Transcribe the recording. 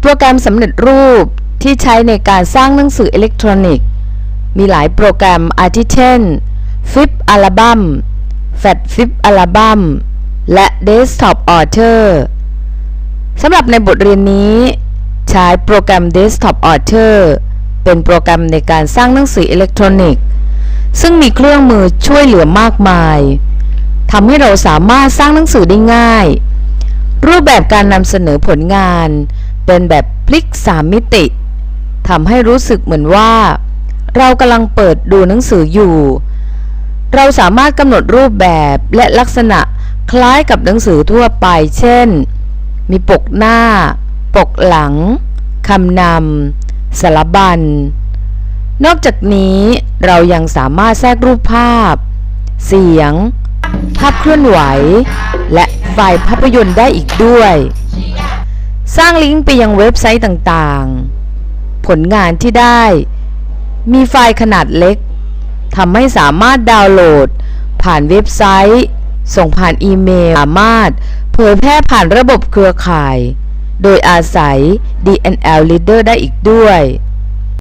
โปรแกรมสำเร็จรูปที่ใช้ในการสร้างหนังสืออิเล็กทรอนิกส์ มีหลายโปรแกรมอาทิเช่น Flip Album Fat Flip Album และ Desktop Author สำหรับในบทเรียนนี้ ใช้โปรแกรม Desktop Author เป็นโปรแกรมในการสร้างหนังสืออิเล็กทรอนิกส์ ซึ่งมีเครื่องมือช่วยเหลือมากมายทำให้เราสามารถสร้างหนังสือได้ง่าย รูปแบบการนำเสนอผลงาน เป็นแบบพลิกสามมิติทำให้รู้สึกเหมือนว่า เรากำลังเปิดดูหนังสืออยู่ เราสามารถกำหนดรูปแบบและลักษณะคล้ายกับหนังสือทั่วไป เช่น มีปกหน้า ปกหลัง คำนำสารบัญ นอกจากนี้เรายังสามารถแทรกรูปภาพ เสียง ภาพเคลื่อนไหว และไฟล์ภาพยนตร์ได้อีกด้วย สร้างลิงก์ไปยังเว็บไซต์ต่างๆ ผลงานที่ได้ มีไฟล์ขนาดเล็กทำให้สามารถดาวน์โหลด ผ่านเว็บไซต์ ส่งผ่านอีเมล สามารถเผยแพร่ผ่านระบบเครือข่าย โดยอาศัย DNL Reader ได้อีกด้วย